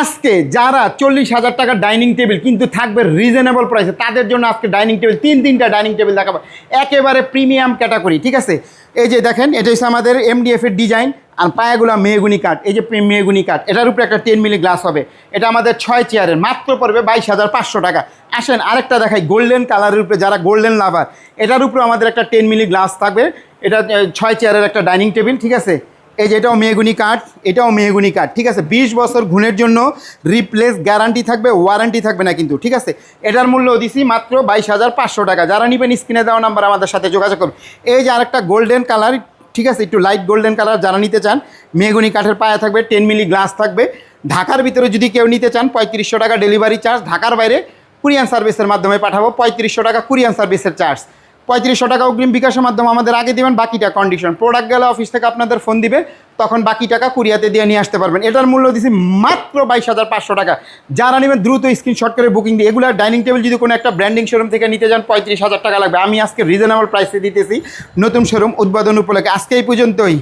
আজকে যারা চল্লিশ হাজার টাকার ডাইনিং টেবিল কিন্তু থাকবে রিজনেবল প্রাইসে তাদের জন্য আজকে ডাইনিং টেবিল, তিন তিনটা ডাইনিং টেবিল দেখাবো। একেবারে প্রিমিয়াম ক্যাটাগরি ঠিক আছে? এই যে দেখেন, এটা হচ্ছে আমাদের এমডিএফ এর ডিজাইন আর পায়াগুলো মেহগুনি কাঠ, এই যে মেহগুনি কাঠ, এটার উপরে একটা টেন মিলি গ্লাস হবে। এটা আমাদের ছয় চেয়ারের মাত্র পড়বে বাইশ হাজার পাঁচশো টাকা। আসেন, আরেকটা দেখাই গোল্ডেন কালারের উপরে যারা গোল্ডেন লাভার এটার উপরে আমাদের একটা টেন মিলি গ্লাস থাকবে। এটা ছয় চেয়ারের একটা ডাইনিং টেবিল ঠিক আছে? এই যে এটাও মেহগুনি কাঠ, এটাও মেহগুনি কাঠ, ঠিক আছে? বিশ বছর ঘুণের জন্য রিপ্লেস গ্যারান্টি থাকবে ওয়ারেন্টি থাকবে না কিন্তু, ঠিক আছে? এটার মূল্য দিছি মাত্র বাইশ হাজার পাঁচশো টাকা। যারা নেবেন স্ক্রিনে দেওয়া নাম্বার আমাদের সাথে যোগাযোগ করুন। এই যে আরেকটা গোল্ডেন কালার ঠিক আছে? একটু লাইট গোল্ডেন কালার যারা নিতে চান, মেহগুনি কাঠের পায়া থাকবে টেন মিলি গ্লাস থাকবে। ঢাকার ভিতরে যদি কেউ নিতে চান, পঁয়ত্রিশশো টাকা ডেলিভারি চার্জ ঢাকার বাইরে কুরিয়ান সার্ভিসের মাধ্যমে পাঠাবো, পঁয়ত্রিশশো টাকা কুরিয়ান সার্ভিসের চার্জ পঁয়ত্রিশশো টাকা অগ্রিম বিকাশের মাধ্যমে আমাদের আগে দেবেন বাকিটা কন্ডিশন প্রোডাক্ট গেলে অফিস থেকে আপনাদের ফোন দিবে, তখন বাকি টাকা কুরিয়াতে দিয়ে নিয়ে আসতে পারবেন। এটার মূল্য দিছি মাত্র বাইশ হাজার পাঁচশো টাকা। যারা নেবেন, দ্রুত স্ক্রিনশট করে বুকিং দিয়ে। এগুলো ডাইনিং টেবিল যদি কোনো একটা ব্র্যান্ডিং শোরুম থেকে নিতে যান, পঁয়ত্রিশ হাজার টাকা লাগবে। আমি আজকে রিজনেবল প্রাইসে দিতেছি। নতুন শোরুম উদ্বোধন উপলক্ষে। আজকে এই পর্যন্তই।